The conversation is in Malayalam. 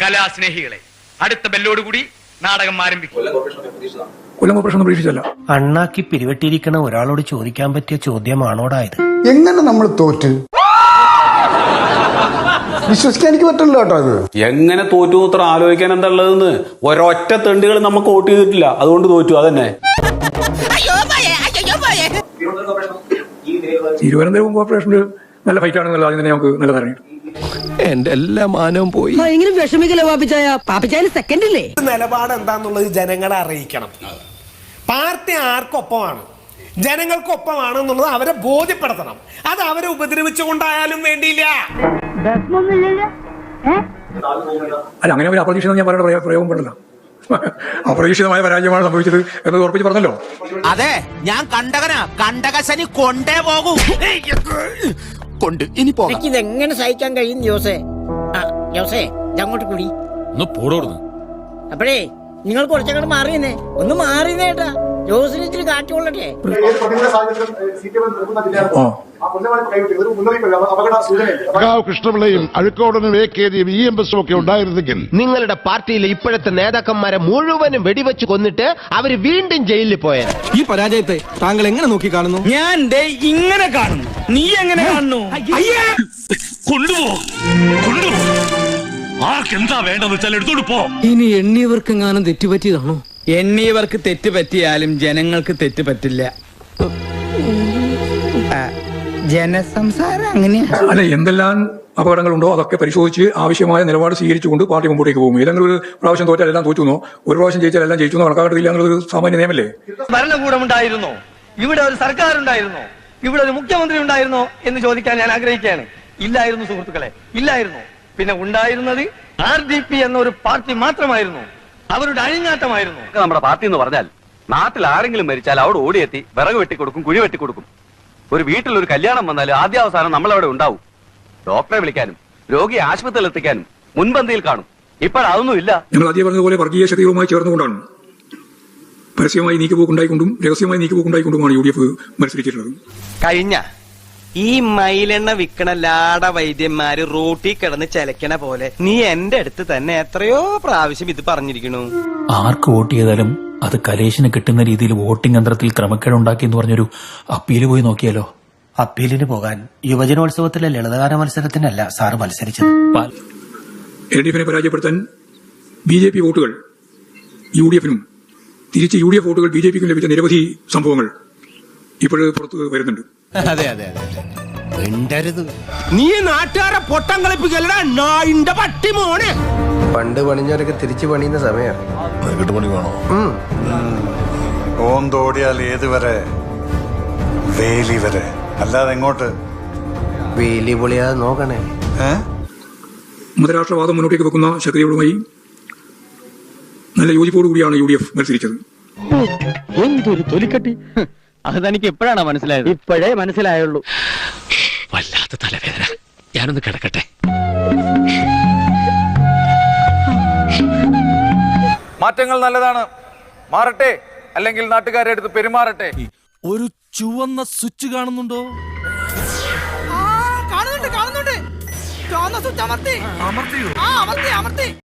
കലാസ്നേഹികളെ അടുത്ത ബെല്ലോടുകൂടി നാടകം ആരംഭിക്കും. കൊല്ലം ഒന്നും പ്രതീക്ഷിച്ചല്ല അണ്ണാക്കി പിരിവെട്ടിയിരിക്കണ ഒരാളോട് ചോദിക്കാൻ പറ്റിയ ചോദ്യമാണോടാ ഇത്? എങ്ങനെ നമ്മൾ തോറ്റ്? വിശ്വസിക്കാൻ എനിക്ക് പറ്റില്ല കേട്ടോ അത് എങ്ങനെ തോറ്റു അത്ര ആലോചിക്കാൻ എന്താ ഉള്ളതെന്ന്? ഒരൊറ്റ തെണ്ടുകൾ നമുക്ക് വോട്ട് ചെയ്തിട്ടില്ല. അതുകൊണ്ട് തോറ്റു അതന്നെ. തിരുവനന്തപുരം ഓപ്പറേഷനിൽ നല്ല ഫൈറ്റ് ആണെന്നുള്ള ആദ്യം തന്നെ നമുക്ക് നല്ല ധാരണയുണ്ട് എന്റെ എല്ലാ മാനവും പോയി. ഭയങ്കര വിഷമിക്കല പാപ്പിച്ചായ? പാപ്പിച്ചായ സെക്കൻഡ് ഇല്ലേ? നിലപാട് എന്താന്നുള്ളത് ജനങ്ങളെ അറിയിക്കണം. പാർട്ടി ആർക്കൊപ്പമാണ്? ജനങ്ങൾക്കൊപ്പമാണ് എന്നുള്ളത് അവരെ ബോധ്യപ്പെടുത്തണം. അത് അവരെ ഉപദ്രവിച്ചുകൊണ്ടായാലും വേണ്ടിയില്ല. അല്ല അങ്ങനെ ഒരു അപ്രതീക്ഷിതം ഞാൻ പറയുന്ന പ്രയോ- പ്രയോഗം പറ്റില്ല അപ്രതീക്ഷിതമായ പരാജയമാണ് സംഭവിച്ചത് എന്ന് ഉറപ്പിച്ച് പറഞ്ഞല്ലോ. അതെ ഞാൻ കണ്ടകനാ. കണ്ടകശനി കൊണ്ടേ പോകൂ. കൊണ്ട് ഇനി പോകാം. എങ്ങനെ സഹിക്കാൻ കഴിയും ജോസേ? ആ ജോസേ കൂടി. ഒന്ന് പോടോടുന്നു. അപ്പോഴേ നിങ്ങൾ കുറച്ചങ്ങോട്ട് മാറിയെന്നേ. ഒന്ന് മാറിയെന്നേട്ടാ ജോസിന് കൃഷ്ണപിള്ളയും അഴുക്കോടനും എ കെ ജിയും ഇ എം എസും ഒക്കെ ഉണ്ടായിരുന്നെങ്കിൽ നിങ്ങളുടെ പാർട്ടിയിലെ ഇപ്പോഴത്തെ നേതാക്കന്മാരെ മുഴുവനും വെടിവെച്ച് കൊന്നിട്ട് അവർ വീണ്ടും ജയിലിൽ പോയത് ഈ പരാജയത്തെ താങ്കൾ എങ്ങനെ നോക്കി കാണുന്നു? ഞാൻ ഇങ്ങനെ കാണുന്നു. നീ എങ്ങനെ കാണുന്നു? കൊണ്ടുപോ കൊണ്ടുപോ ആർക്കെന്താ വേണ്ടെന്ന് വെച്ചാൽ എടുത്തോണ്ട് പോ. ഇനി എണ്ണിയവർക്കെങ്ങാനും തെറ്റുപറ്റിയതാണോ? എണ്ണിയവർക്ക് തെറ്റ് പറ്റിയാലും ജനങ്ങൾക്ക് തെറ്റ് പറ്റില്ല. ജനസംസാരം അല്ല എന്തെല്ലാം അപകടങ്ങളുണ്ടോ അതൊക്കെ പരിശോധിച്ച് ആവശ്യമായ നിലപാട് സ്വീകരിച്ചുകൊണ്ട് പാർട്ടി മുമ്പോട്ടേക്ക് പോകും. ഏതെങ്കിലും ഒരു പ്രാവശ്യം തോറ്റാൽ എല്ലാം തോറ്റുന്നോ ഒരു പ്രാവശ്യം ജയിച്ചാൽ എല്ലാം ജയിച്ചു കണക്കാക്കില്ല ഒരു സാമാന്യ നിയമല്ലേ? ഭരണകൂടം ഉണ്ടായിരുന്നോ ഇവിടെ ഒരു സർക്കാർ ഉണ്ടായിരുന്നോ ഇവിടെ ഒരു മുഖ്യമന്ത്രി ഉണ്ടായിരുന്നോ എന്ന് ചോദിക്കാൻ ഞാൻ ആഗ്രഹിക്കുകയാണ്. ഇല്ലായിരുന്നു സുഹൃത്തുക്കളെ ഇല്ലായിരുന്നു. പിന്നെ ഉണ്ടായിരുന്നത് ആർ ഡി പി എന്ന ഒരു പാർട്ടി മാത്രമായിരുന്നു. അവരുടെ അഴിഞ്ഞാട്ടമായിരുന്നു. നമ്മുടെ പാർട്ടി എന്ന് പറഞ്ഞാൽ നാട്ടിൽ ആരെങ്കിലും മരിച്ചാൽ അവിടെ ഓടിയെത്തി വിറക് വെട്ടിക്കൊടുക്കും കുഴി വെട്ടിക്കൊടുക്കും. ഒരു വീട്ടിൽ ഒരു കല്യാണം വന്നാൽ ആദ്യാവസാനം നമ്മളവിടെ ഉണ്ടാവും. ഡോക്ടറെ വിളിക്കാനും രോഗിയെ ആശുപത്രിയിൽ എത്തിക്കാനും മുൻപന്തിയിൽ കാണും. ഇപ്പോഴതൊന്നും ഇല്ല. ഞങ്ങൾ ആദ്യം പറഞ്ഞതുപോലെ വർഗീയ ശക്തികളുമായി ചേർന്നുകൊണ്ടാണ്. പരസ്യമായി നീക്കുപോക്കുണ്ടായിക്കൊണ്ടും രഹസ്യമായി നീക്കുപോക്കുണ്ടായിക്കൊണ്ടുമാണ് യു ഡി എഫ് മത്സരിച്ചിട്ടുള്ളത്. കഴിഞ്ഞ ഈ മയിലെണ്ണ വിൽക്കണ ലാട വൈദ്യന്മാര് റോട്ടി കിടന്ന് ചെലക്കണ പോലെ നീ എന്റെ അടുത്ത് തന്നെ എത്രയോ പ്രാവശ്യം ഇത് പറഞ്ഞിരിക്കുന്നു. ആർക്ക് വോട്ട് ചെയ്താലും അത് കലേശിന് കിട്ടുന്ന രീതിയിൽ വോട്ടിംഗ് യന്ത്രത്തിൽ ക്രമക്കേട് ഉണ്ടാക്കി എന്ന് പറഞ്ഞൊരു അപ്പീൽ പോയി നോക്കിയാലോ? അപ്പീലിന് പോകാൻ യുവജനോത്സവത്തിലെ ലളിതഗാന മത്സരത്തിനല്ല സാറ് മത്സരിച്ചത്. എൽ ഡി എഫിനെ പരാജയപ്പെടുത്താൻ ബി ജെ പി വോട്ടുകൾ യു ഡി എഫിനും തിരിച്ച് യു ഡി എഫ് വോട്ടുകൾ ബി ജെ പിക്കും ലഭിച്ച നിരവധി സംഭവങ്ങൾ ഇപ്പോഴും പുറത്ത് വരുന്നുണ്ട്. അതെ അതെ അതെ. മിണ്ടരുത്. നീ നാട്ടുകാരെ പൊട്ടം കളിപ്പിക്കലടാ നായിന്റെ പട്ടി മോനെ. പണ്ട് പണിഞ്ഞവരൊക്കെ തിരിച്ചു പണിയുന്ന സമയമാണ് പണി വേണോ? ഏത് വരെ? വേലി വരെ. അല്ലാതെ എങ്ങോട്ട്? വേലി പൊളിയാതെ നോക്കണേ. മതരാഷ്ട്രവാദം മുന്നോട്ടേക്ക് വെക്കുന്ന ശക്തികളുമായി നല്ല യോജിപ്പോടുകൂടിയാണ് യു ഡി എഫ് മത്സരിച്ചത്. എന്തൊരു തൊലിക്കട്ടി. അത് തനിക്ക് എപ്പോഴാണ് മനസ്സിലായത്? ഇപ്പോഴേ മനസ്സിലായുള്ളൂ. വല്ലാത്ത തലവേദന. ഞാനൊന്ന് കിടക്കട്ടെ. മാറ്റങ്ങൾ നല്ലതാണ്. മാറട്ടെ. അല്ലെങ്കിൽ നാട്ടുകാരെ അടുത്ത് പെരുമാറട്ടെ. ഒരു ചുവന്ന സ്വിച്ച് കാണുന്നുണ്ടോ? കാണുന്നുണ്ട് കാണുന്നുണ്ട്. ചുവന്ന സ്വിച്ച് അമർത്തി. അമർത്തി അമർത്തി.